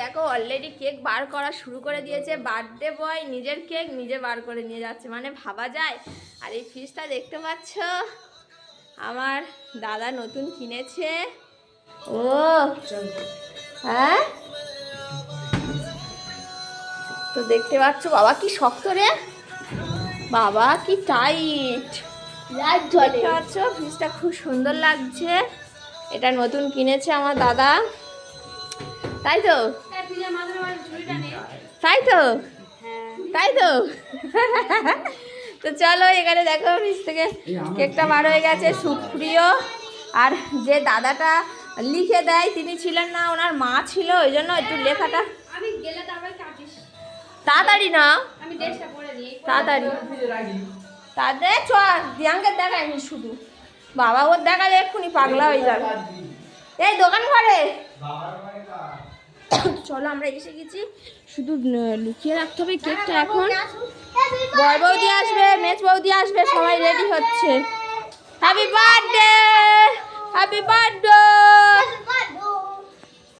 দেখো already cake বার করা শুরু করে দিয়েছে। বার্থডে বয় নিজের কেক নিজে বার করে নিয়ে যাচ্ছে। মানে ভাবা যায়। আর এই ফ্রিজটা দেখতে পাচ্ছ? আমার দাদা নতুন কিনেছে। ও হ্যাঁ? তো দেখতে পাচ্ছ বাবা কি শক্ত রে। বাবা কি টাইট দেখতে পাচ্ছ ফ্রিজটা খুব সুন্দর লাগছে। এটা নতুন কিনেছে আমার দাদা। তাই তো? তাই তো? তাই তো? তো চলো এখানে দেখো ফ্রিজ থেকে কেকটা বার হয়ে গেছে। সুপ্রিয় আর যে দাদাটা লিখে দেয় তিনি ছিলেন না ওনার মা ছিল ওই জন্য একটু লেখাটা। আমি গেলে তাড়াতাড়ি না? তাড়াতাড়ি। তাদের চ দিয়াঙ্কে দেখায়নি শুধু। বাবা ওর দেখালে এক্ষুনি পাগলা হয়ে যাবে। এই দোকান ঘরে। চলো আমরা এসে গেছি। শুধু লুকিয়ে রাখতে হবে কেকটা এখন। বর বৌদি আসবে মেজ বৌদি আসবে সবাই রেডি হচ্ছে। Happy birthday happy birthday